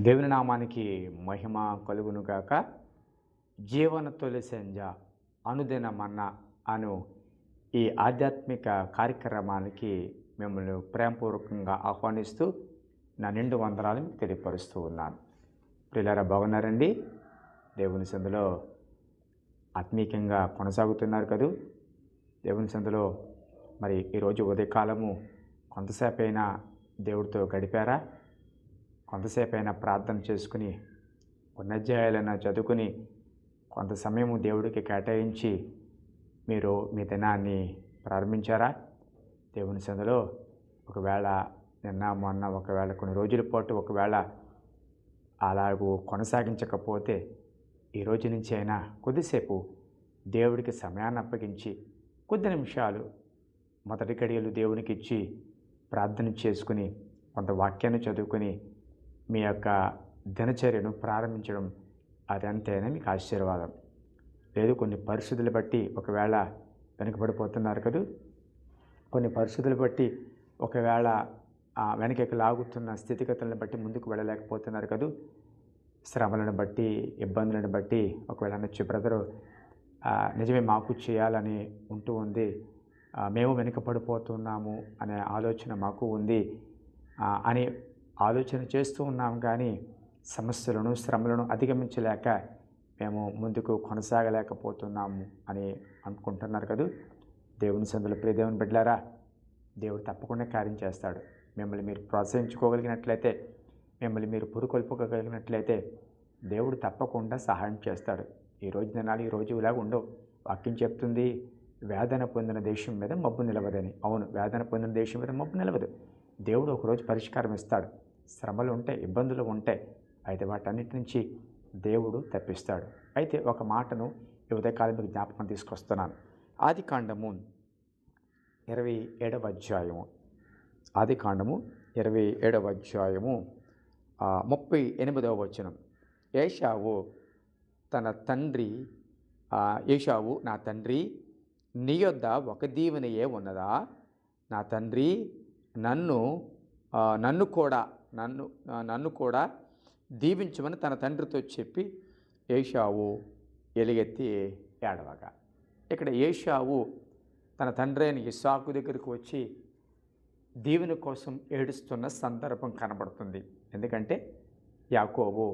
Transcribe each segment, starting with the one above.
దేవుని నామానికి మహిమ కలుగునుగాక జీవన తొలి సంజ అనుదిన మన్న అను ఈ ఆధ్యాత్మిక కార్యక్రమానికి మిమ్మల్ని ప్రేమపూర్వకంగా ఆహ్వానిస్తూ నా నిండు వందనాలు మీకు తెలియపరుస్తూ ఉన్నాను. పిల్లరా బాగున్నారండి? దేవుని సందులో ఆత్మీయంగా కొనసాగుతున్నారు కదూ? దేవుని సందులో మరి ఈరోజు ఉదయకాలము కొంతసేపు అయినా దేవుడితో గడిపారా? కొంతసేపు అయినా ప్రార్థన చేసుకుని ఉన్నధ్యాయాలైనా చదువుకుని కొంత సమయం దేవుడికి కేటాయించి మీరు మీ దినాన్ని ప్రారంభించారా? దేవుని సందులో ఒకవేళ నిన్న మొన్న ఒకవేళ కొన్ని రోజుల పాటు ఒకవేళ అలాగూ కొనసాగించకపోతే ఈ రోజు నుంచి అయినా కొద్దిసేపు దేవుడికి సమయాన్ని అప్పగించి కొద్ది నిమిషాలు మొదటి గడియలు దేవునికి ఇచ్చి ప్రార్థన చేసుకుని కొంత వాక్యాన్ని చదువుకుని మీ యొక్క దినచర్యను ప్రారంభించడం అదంతేనే మీకు ఆశీర్వాదం. లేదు కొన్ని పరిస్థితులు బట్టి ఒకవేళ వెనకబడిపోతున్నారు కదూ? కొన్ని పరిస్థితులు బట్టి ఒకవేళ వెనకకి లాగుతున్న స్థితిగతులను బట్టి ముందుకు వెళ్ళలేకపోతున్నారు కదూ? శ్రమలను బట్టి ఇబ్బందులను బట్టి ఒకవేళ అనొచ్చు బ్రదరు నిజమే మాకు చేయాలని ఉంటూ ఉంది. మేము వెనుకపడిపోతున్నాము అనే ఆలోచన మాకు ఉంది అని ఆలోచన చేస్తూ ఉన్నాం కానీ సమస్యలను శ్రమలను అధిగమించలేక మేము ముందుకు కొనసాగలేకపోతున్నాము అని అనుకుంటున్నారు కదా? దేవుని సందులో ప్రియదేవుని బిడ్డలారా దేవుడు తప్పకుండా కార్యం చేస్తాడు. మిమ్మల్ని మీరు ప్రోత్సహించుకోగలిగినట్లయితే మిమ్మల్ని మీరు పురుకొల్పుకోగలిగినట్లయితే దేవుడు తప్పకుండా సహాయం చేస్తాడు. ఈ రోజు దినాలు ఈ రోజు ఇలాగ ఉండవు. వాక్యం చెప్తుంది వేదన పొందిన దేశం మీద మబ్బు నిలవదని. అవును వేదన పొందిన దేశం మీద మబ్బు నిలవదు. దేవుడు ఒకరోజు పరిష్కారం ఇస్తాడు. శ్రమలు ఉంటాయి ఇబ్బందులు ఉంటాయి. అయితే వాటన్నిటి నుంచి దేవుడు తప్పిస్తాడు. అయితే ఒక మాటను ఈ ఉదయకాలం మీకు జ్ఞాపకం తీసుకొస్తున్నాను. ఆది కాండము ఇరవై ఏడవ అధ్యాయము. ఆది కాండము ఇరవై ఏడవ అధ్యాయము ముప్పై ఎనిమిదవ వచనం. ఏషావు తన తండ్రి ఏషావు నా తండ్రి నీ యొద్ద ఒక దీవెనయే ఉన్నదా? నా తండ్రి నన్ను నన్ను కూడా నన్ను నన్ను కూడా దీవించమని తన తండ్రితో చెప్పి ఏషావు ఎలుగెత్తి ఏడవగా. ఇక్కడ ఏషావు తన తండ్రి అయిన ఇసాకు దగ్గరికి వచ్చి దీవెన కోసం ఏడుస్తున్న సందర్భం కనబడుతుంది. ఎందుకంటే యాకోబు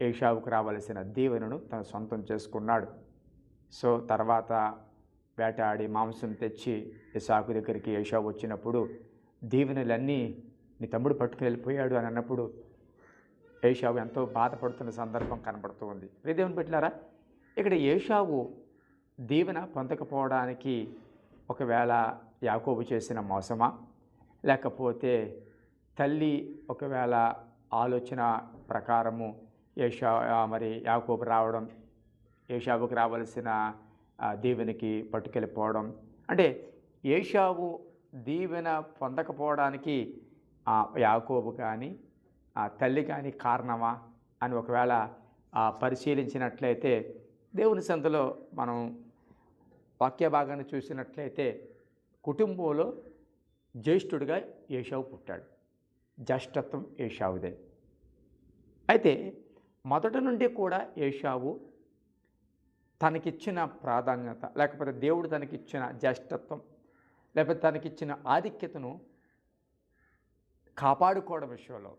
ఏషావుకు రావలసిన దీవెనను తన సొంతం చేసుకున్నాడు. సో తర్వాత వేటాడి మాంసం తెచ్చి ఇసాకు దగ్గరికి ఏషావు వచ్చినప్పుడు దీవెనలన్నీ నీ తమ్ముడు పట్టుకుని వెళ్ళిపోయాడు అని అన్నప్పుడు ఏషావు ఎంతో బాధపడుతున్న సందర్భం కనబడుతూ ఉంది. రేదేమని పెట్టినారా ఇక్కడ ఏషావు దీవెన పొందకపోవడానికి ఒకవేళ యాకోబు చేసిన మోసమా? లేకపోతే తల్లి ఒకవేళ ఆలోచన ప్రకారము ఏషా మరి యాకోబు రావడం ఏషావుకు రావలసిన దీవెనికి పట్టుకెళ్ళిపోవడం. అంటే ఏషావు దీవెన పొందకపోవడానికి ఆ యాకోబు కానీ ఆ తల్లి కానీ కారణమా అని ఒకవేళ పరిశీలించినట్లయితే దేవుని సంతలో మనం వాక్య భాగాన్ని చూసినట్లయితే కుటుంబంలో జ్యేష్ఠుడిగా ఏషావు పుట్టాడు. జ్యేష్ఠత్వం ఏషావుదే. అయితే మొదటి నుండి కూడా ఏషావు తనకిచ్చిన ప్రాధాన్యత లేకపోతే దేవుడు తనకిచ్చిన జ్యేష్ఠత్వం లేకపోతే తనకిచ్చిన ఆధిక్యతను కాపాడుకోవడం విషయంలో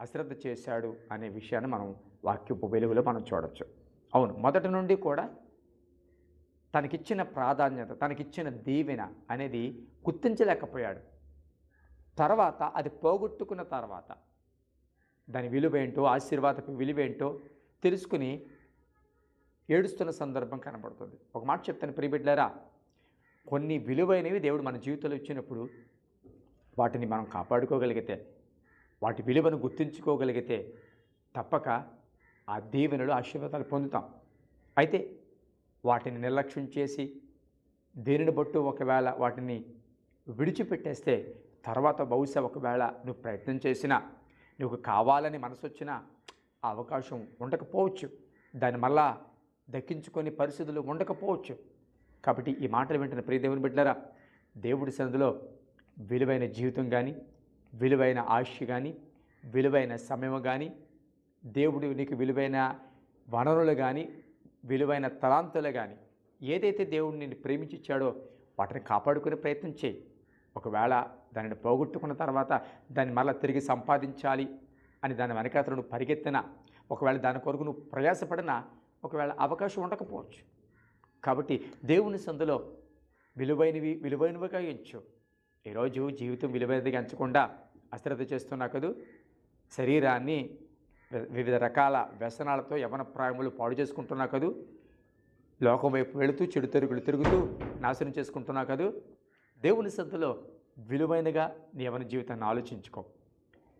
అశ్రద్ధ చేశాడు అనే విషయాన్ని మనం వాక్యపు వెలుగులో మనం చూడవచ్చు అవును మొదటి నుండి కూడా తనకిచ్చిన ప్రాధాన్యత తనకిచ్చిన దీవెన అనేది గుర్తించలేకపోయాడు. తర్వాత అది పోగొట్టుకున్న తర్వాత దాని విలువేంటో ఆశీర్వాదపు విలువేంటో తెలుసుకుని ఏడుస్తున్న సందర్భం కనబడుతుంది. ఒక మాట చెప్తాను ప్రియబిడ్లారా కొన్ని విలువైనవి దేవుడు మన జీవితంలో ఇచ్చినప్పుడు వాటిని మనం కాపాడుకోగలిగితే వాటి విలువను గుర్తుంచుకోగలిగితే తప్పక ఆ దీవెనలు ఆశీర్వాదాలు పొందుతాం. అయితే వాటిని నిర్లక్ష్యం చేసి దేనిని బట్టు ఒకవేళ వాటిని విడిచిపెట్టేస్తే తర్వాత బహుశా ఒకవేళ నువ్వు ప్రయత్నం చేసినా నువ్వు కావాలని మనసు వచ్చినా ఆ అవకాశం ఉండకపోవచ్చు. దాని మళ్ళా దక్కించుకొని పరిస్థితులు ఉండకపోవచ్చు. కాబట్టి ఈ మాటలు వింటున్న ప్రియదేవుని బిడ్డరా దేవుడి సన్నిధిలో విలువైన జీవితం కానీ విలువైన ఆశ కానీ విలువైన సమయం కానీ దేవుడు నీకు విలువైన వనరులు కానీ విలువైన తలాంతులు కానీ ఏదైతే దేవుడు నిన్ను ప్రేమించి ఇచ్చాడో వాటిని కాపాడుకునే ప్రయత్నం చేయి. ఒకవేళ దానిని పోగొట్టుకున్న తర్వాత దాన్ని మళ్ళీ తిరిగి సంపాదించాలి అని దాని వెనకాతలు నువ్వు పరిగెత్తినా ఒకవేళ దాని కొరకు నువ్వు ప్రయాసపడినా ఒకవేళ అవకాశం ఉండకపోవచ్చు. కాబట్టి దేవుని సందులో విలువైనవి విలువైనవిగా ఎంచు. ఈరోజు జీవితం విలువైనది ఎంచకుండా అశ్రద్ధ చేస్తున్నా కదూ? శరీరాన్ని వివిధ రకాల వ్యసనాలతో యవన ప్రాయములు పాడు చేసుకుంటున్నా కదూ? లోకం వైపు వెళుతూ చెడు తిరుగులు తిరుగుతూ నాశనం చేసుకుంటున్నా కదూ? దేవుని సంతలో విలువైనగా నీ యవన జీవితాన్ని ఆలోచించుకో.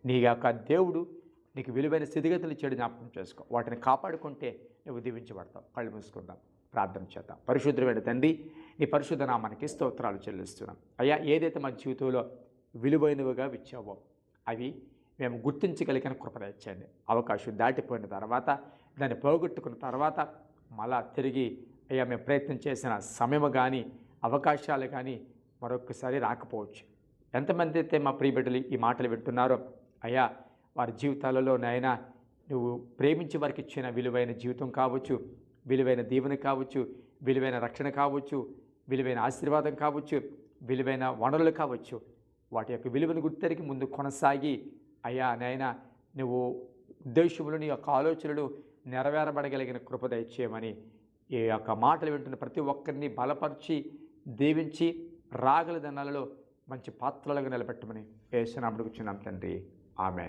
నీ యొక్క దేవుడు నీకు విలువైన స్థితిగతులు చెడు జ్ఞాపకం చేసుకో. వాటిని కాపాడుకుంటే నువ్వు దీవించబడతావు. కళ్ళు మూసుకుందాం. ప్రార్థన చేద్దాం. పరిశుద్ధమైన తండ్రి నీ పరిశుద్ధ నామానికి స్తోత్రాలు చెల్లిస్తున్నాం. అయ్యా ఏదైతే మా జీవితంలో విలువైనవిగా ఇచ్చావో అవి మేము గుర్తించగలిగిన కృపద ఇచ్చండి అవకాశం దాటిపోయిన తర్వాత దాన్ని పోగొట్టుకున్న తర్వాత మళ్ళా తిరిగి అయ్యా మేము ప్రయత్నం చేసిన సమయం కానీ అవకాశాలు కానీ మరొకసారి రాకపోవచ్చు. ఎంతమంది అయితే మా ప్రియబిడ్డలు ఈ మాటలు వింటున్నారో అయ్యా వారి జీవితాలలో నాయన నువ్వు ప్రేమించి వారికి ఇచ్చిన విలువైన జీవితం కావచ్చు విలువైన దీవెన కావచ్చు విలువైన రక్షణ కావచ్చు విలువైన ఆశీర్వాదం కావచ్చు విలువైన వనరులు కావచ్చు. వాటి యొక్క విలువను గుర్తెరికి ముందు కొనసాగి అయ్యా నాయన నువ్వు ఉద్దేశములు నీ యొక్క ఆలోచనలు నెరవేరబడగలిగిన కృప దయచేయమని ఈ యొక్క మాటలు వింటున్న ప్రతి ఒక్కరిని బలపరిచి దీవించి రాగల దండాలలో మంచి పాత్రలుగా నిలబెట్టమని ఏసునాముడికి చిన్నాం తండ్రి. ఆమె